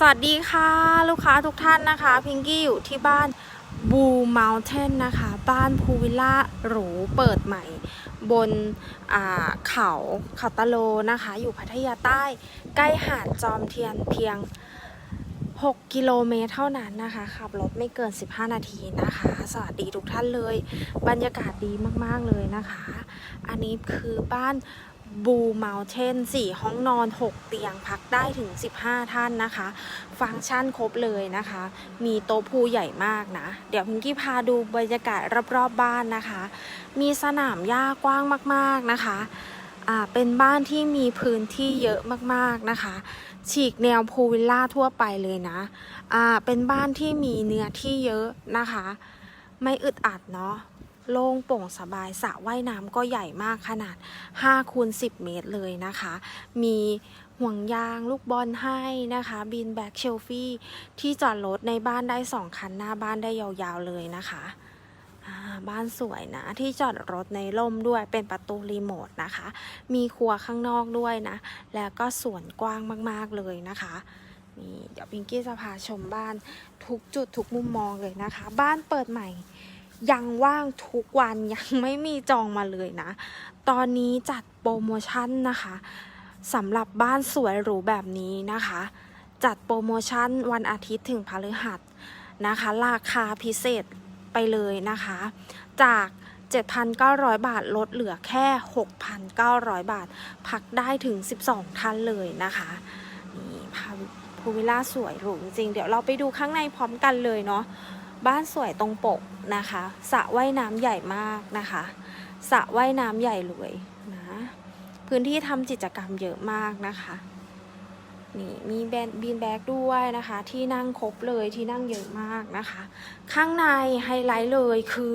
สวัสดีค่ะลูกค้าทุกท่านนะคะ พิงกี้อยู่ที่บ้านบูม u n เทนนะคะ บ้านพูวิลล่าหรูเปิดใหม่ บนอ่าเขาเขาตะโลนะคะ อยู่พัทยาใต้ ใกล้หาดจอมเทียนเพียง 6 กิโลเมตรเท่านั้นนะคะ ขับรถไม่เกิน 15 นาทีนะคะ สวัสดีทุกท่านเลย บรรยากาศดีมาก ๆ เลยนะคะ อันนี้คือบ้าน บูม u n เทน4ห้องนอน 6 เตียงพักได้ถึง 15 ท่านนะคะ ฟังก์ชันครบเลยนะคะ มีโต๊ะพูใหญ่มากนะ เดี๋ยวพิงกี้พาดูบรรยากาศรอบๆบบ้านนะคะ มีสนามหญ้ากว้างมากๆนะคะอ่าเป็นบ้านที่มีพื้นที่เยอะมากๆนะคะ ฉีกแนวพูลวิลล่าทั่วไปเลยนะอ่าเป็นบ้านที่มีเนื้อที่เยอะนะคะ ไม่อึดอัดเนาะ โล่งโปร่งสบายสระว่ายน้ำก็ใหญ่มากขนาด5คูณ10 เมตรเลยนะคะ มีห่วงยางลูกบอลให้นะคะ บินแบ็กเชลฟี่ที่จอดรถในบ้านได้ 2 คันหน้าบ้านได้ยาวๆเลยนะคะบ้านสวยนะ ที่จอดรถในร่มด้วยเป็นประตูรีโมทนะคะ มีครัวข้างนอกด้วยนะ แล้วก็สวนกว้างมากๆเลยนะคะนี่เดี๋ยวพิงกี้จะพาชมบ้านทุกจุดทุกมุมมองเลยนะคะ บ้านเปิดใหม่ ยังว่างทุกวันยังไม่มีจองมาเลยนะ ตอนนี้จัดโปรโมชั่นนะคะสำหรับบ้านสวยหรูแบบนี้นะคะ จัดโปรโมชั่นวันอาทิตย์ถึงพฤหัสนะคะ ราคาพิเศษไปเลยนะคะ จาก 7,900 บาทลดเหลือแค่ 6,900 บาท พักได้ถึง 12 ท่านเลยนะคะนี่พาพูวิลล่าสวยหรูจริง เดี๋ยวเราไปดูข้างในพร้อมกันเลยเนาะ บ้านสวยตรงปกนะคะสระว่ายน้ำใหญ่มากนะคะสระว่ายน้ำใหญ่เลยนะพื้นที่ทำกิจกรรมเยอะมากนะคะนี่มีแบนบีนแบ็กด้วยนะคะ ที่นั่งครบเลยที่นั่งเยอะมากนะคะ ข้างในไฮไลท์เลยคือ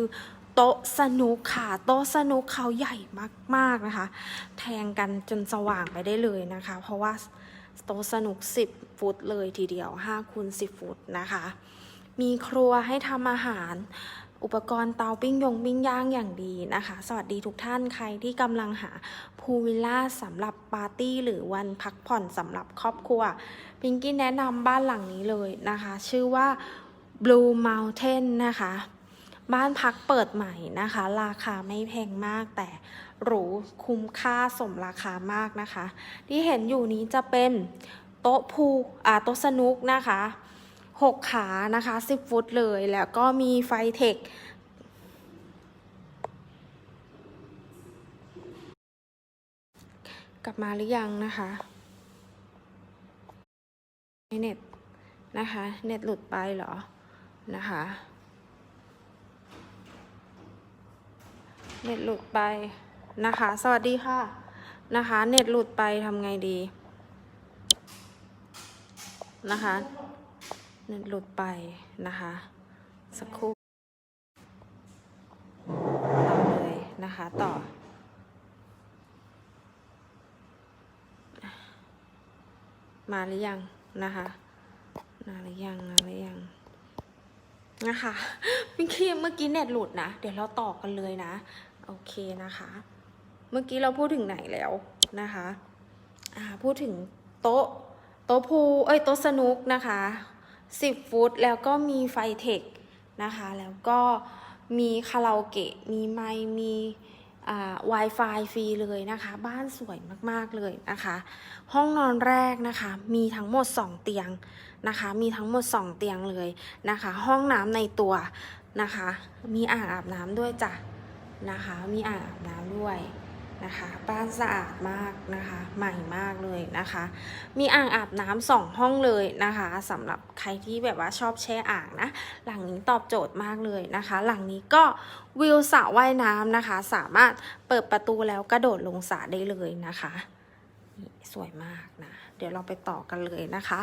โต๊ะสนุกค่ะ โต๊ะสนุกเขาใหญ่มากๆนะคะ แทงกันจนสว่างไปได้เลยนะคะ เพราะว่าโต๊ะสนุก 10 ฟุตเลยทีเดียว5คูณ10 ฟุตนะคะ มีครัวให้ทำอาหาร อุปกรณ์เตาปิ้งยงปิ้งย่างอย่างดีนะคะ สวัสดีทุกท่านใครที่กำลังหาพูวิลล่าสำหรับปาร์ตี้หรือวันพักผ่อนสำหรับครอบครัว พิงกี้แนะนำบ้านหลังนี้เลยนะคะ ชื่อว่า Blue Mountain นะคะบ้านพักเปิดใหม่นะคะ ราคาไม่แพงมากแต่หรูคุ้มค่าสมราคามากนะคะ ที่เห็นอยู่นี้จะเป็นโต๊ะพูอ่าโต๊ะสนุกนะคะ หกขานะคะ 10 ฟุตเลย แล้วก็มีไฟเทคกลับมาหรือยังนะคะเน็ตนะคะ เน็ตหลุดไปเหรอ นะคะ เน็ตหลุดไปนะคะ สวัสดีค่ะ นะคะ เน็ตหลุดไปทำไงดี นะคะ หลุดไปนะคะ สักครู่ต่อเลยนะคะต่อ มาหรือยังนะคะมาหรือยังมาหรือยังนะคะพี่คีเมื่อกี้เน็ตหลุดนะ เดี๋ยวเราต่อกันเลยนะ โอเคนะคะ เมื่อกี้เราพูดถึงไหนแล้วนะคะ อ่า พูดถึงโต๊ะ โต๊ะพูเอ้ย โต๊ะสนุกนะคะ 10 ฟุต แล้วก็มีไฟเทคนะคะ แล้วก็มีคาราโอเกะ มีไมค์มีอ่า Wi-Fi ฟรีเลยนะคะ บ้านสวยมากๆเลยนะคะ ห้องนอนแรกนะคะ มีทั้งหมด 2 เตียงนะคะ มีทั้งหมด 2 เตียงเลยนะคะ ห้องน้ำในตัวนะคะ มีอ่างอาบน้ำด้วยจ้ะนะคะ มีอ่างอาบน้ำด้วย นะคะบ้านสะอาดมากนะคะใหม่มากเลยนะคะ มีอ่างอาบน้ำสองห้องเลยนะคะสำหรับใครที่แบบว่าชอบแช่อ่างนะ หลังนี้ตอบโจทย์มากเลยนะคะ หลังนี้ก็วิวสระว่ายน้ำนะคะ สามารถเปิดประตูแล้วกระโดดลงสระได้เลยนะคะนี่สวยมากนะ เดี๋ยวเราไปต่อกันเลยนะคะ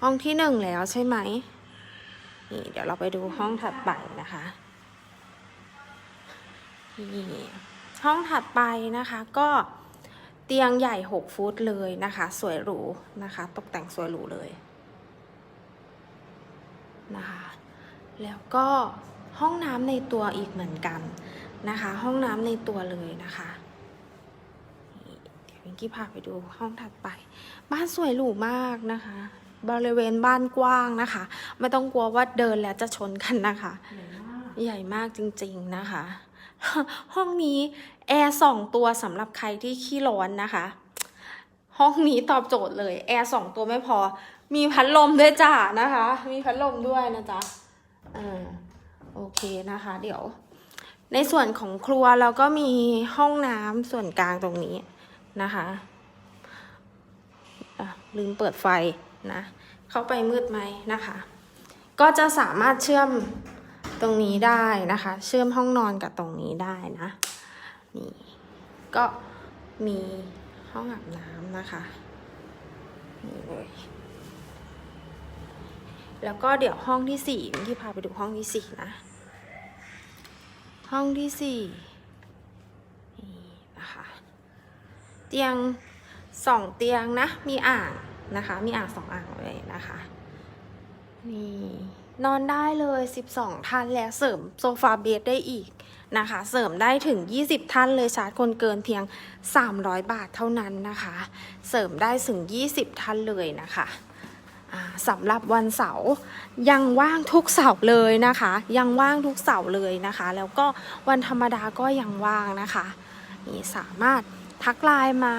ห้องที่หนึ่งแล้วใช่ไหมนี่เดี๋ยวเราไปดูห้องถัดไปนะคะนี่ ห้องถัดไปนะคะก็เตียงใหญ่ 6 ฟุตเลยนะคะ สวยหรูนะคะ ตกแต่งสวยหรูเลยนะคะแล้วก็ห้องน้ำในตัวอีกเหมือนกันนะคะ ห้องน้ำในตัวเลยนะคะนี่เดี๋ยววิงกี้พาไปดูห้องถัดไป บ้านสวยหรูมากนะคะ บริเวณบ้านกว้างนะคะ ไม่ต้องกลัวว่าเดินแล้วจะชนกันนะคะ ใหญ่มากจริงๆนะคะ ห้องนี้แอร์สองตัวสำหรับใครที่ขี้ร้อนนะคะ ห้องนี้ตอบโจทย์เลยแอร์สองตัวไม่พอ มีพัดลมด้วยจ้านะคะ มีพัดลมด้วยนะจ๊ะอ่าโอเคนะคะ เดี๋ยว ในส่วนของครัวเราก็มีห้องน้ำส่วนกลางตรงนี้นะคะอะลืมเปิดไฟนะ เข้าไปมืดไหมนะคะ ก็จะสามารถเชื่อม ตรงนี้ได้นะคะ เชื่อมห้องนอนกับตรงนี้ได้นะนี่ก็มีห้องอาบน้ำนะคะนี่เลยแล้วก็เดี๋ยวห้องที่สี่ที่พาไปดูห้องที่สี่นะ ห้องที่สี่นี่นะคะเตียงสองเตียงนะ มีอ่างนะคะ มีอ่างสองอ่างเลยนะคะ นี่ นอนได้เลย 12 ท่านและเสริมโซฟาเบดได้อีกนะคะ เสริมได้ถึง 20 ท่านเลยชาร์จคนเกินเพียง 300 บาทเท่านั้นนะคะ เสริมได้ถึง 20 ท่านเลยนะคะสำหรับวันเสาร์ยังว่างทุกเสาร์เลยนะคะ ยังว่างทุกเสาร์เลยนะคะ แล้วก็วันธรรมดาก็ยังว่างนะคะนี่สามารถทักไลน์มา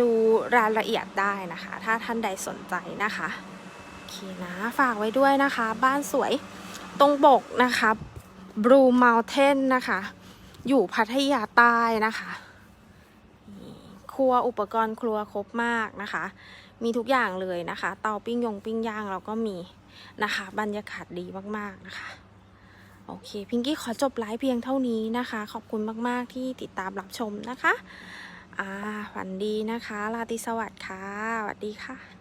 ดูรายละเอียดได้นะคะ ถ้าท่านใดสนใจนะคะ เคนะ ฝากไว้ด้วยนะคะ บ้านสวยตรงบกนะคะ Blue Mountain นะคะ อยู่พัทยาใต้นะคะครัวอุปกรณ์ครัวครบมากนะคะ มีทุกอย่างเลยนะคะ เตาปิ้งยงปิ้งย่างเราก็มีนะคะ บรรยากาศดีมากๆนะคะ โอเค พิงกี้ขอจบไลฟ์เพียงเท่านี้นะคะ ขอบคุณมากๆที่ติดตามรับชมนะคะ อ่าฝันดีนะคะลาตรีสวัสดิ์ค่ะสวัสดีค่ะ